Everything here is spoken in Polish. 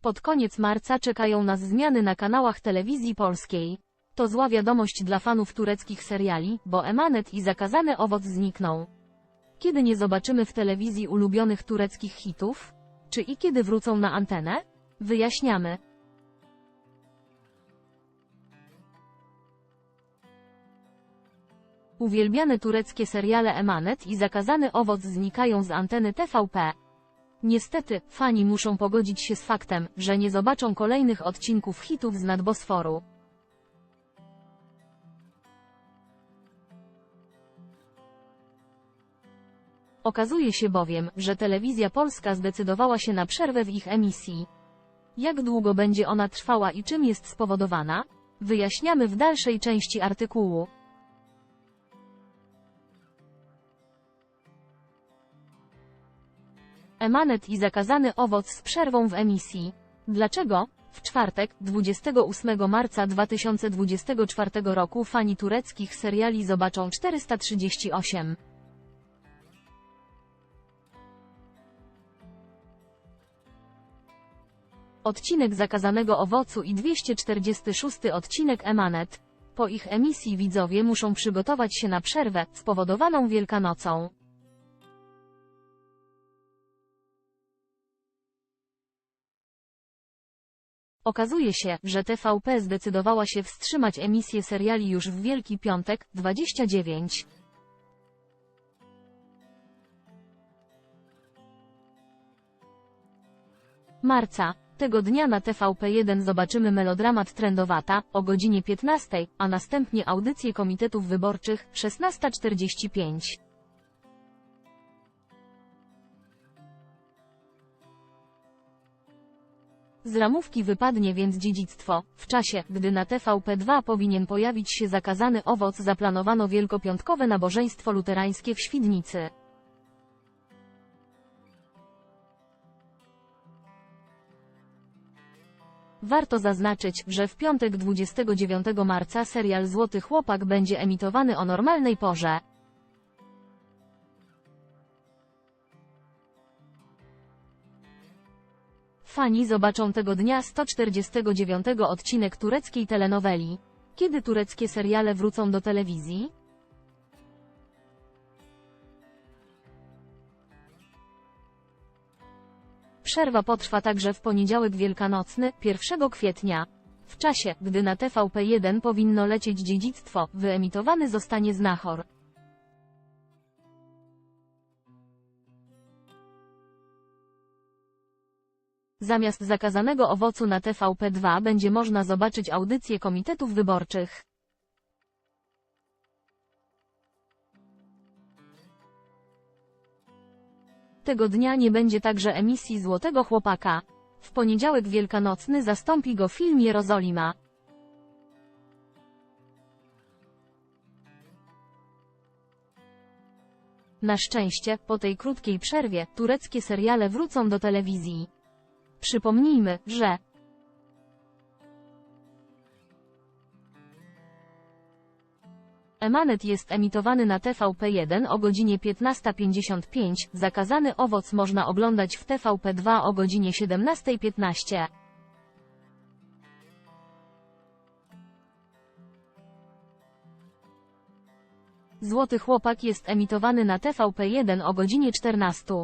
Pod koniec marca czekają nas zmiany na kanałach telewizji polskiej. To zła wiadomość dla fanów tureckich seriali, bo Emanet i Zakazany Owoc znikną. Kiedy nie zobaczymy w telewizji ulubionych tureckich hitów? Czy i kiedy wrócą na antenę? Wyjaśniamy. Uwielbiane tureckie seriale Emanet i Zakazany Owoc znikają z anteny TVP. Niestety, fani muszą pogodzić się z faktem, że nie zobaczą kolejnych odcinków hitów z nadbosforu. Okazuje się bowiem, że telewizja polska zdecydowała się na przerwę w ich emisji. Jak długo będzie ona trwała i czym jest spowodowana? Wyjaśniamy w dalszej części artykułu. Emanet i zakazany owoc z przerwą w emisji. Dlaczego? W czwartek, 28 marca 2024 roku fani tureckich seriali zobaczą 438. Odcinek zakazanego owocu i 246 odcinek Emanet. Po ich emisji widzowie muszą przygotować się na przerwę, spowodowaną Wielkanocą. Okazuje się, że TVP zdecydowała się wstrzymać emisję seriali już w Wielki Piątek, 29. marca. Tego dnia na TVP1 zobaczymy melodramat Trendowata, o godzinie 15, a następnie audycję komitetów wyborczych, 16.45. Z ramówki wypadnie więc dziedzictwo. W czasie, gdy na TVP2 powinien pojawić się zakazany owoc zaplanowano wielkopiątkowe nabożeństwo luterańskie w Świdnicy. Warto zaznaczyć, że w piątek 29 marca serial Złoty Chłopak będzie emitowany o normalnej porze. Fani zobaczą tego dnia 149 odcinek tureckiej telenoweli. Kiedy tureckie seriale wrócą do telewizji? Przerwa potrwa także w poniedziałek wielkanocny, 1 kwietnia. W czasie, gdy na TVP1 powinno lecieć dziedzictwo, wyemitowany zostanie Znachor. Zamiast zakazanego owocu na TVP2 będzie można zobaczyć audycje komitetów wyborczych. Tego dnia nie będzie także emisji Złotego Chłopaka. W poniedziałek wielkanocny zastąpi go film Jerozolima. Na szczęście, po tej krótkiej przerwie, tureckie seriale wrócą do telewizji. Przypomnijmy, że Emanet jest emitowany na TVP1 o godzinie 15.55, zakazany owoc można oglądać w TVP2 o godzinie 17.15. Złoty Chłopak jest emitowany na TVP1 o godzinie 14.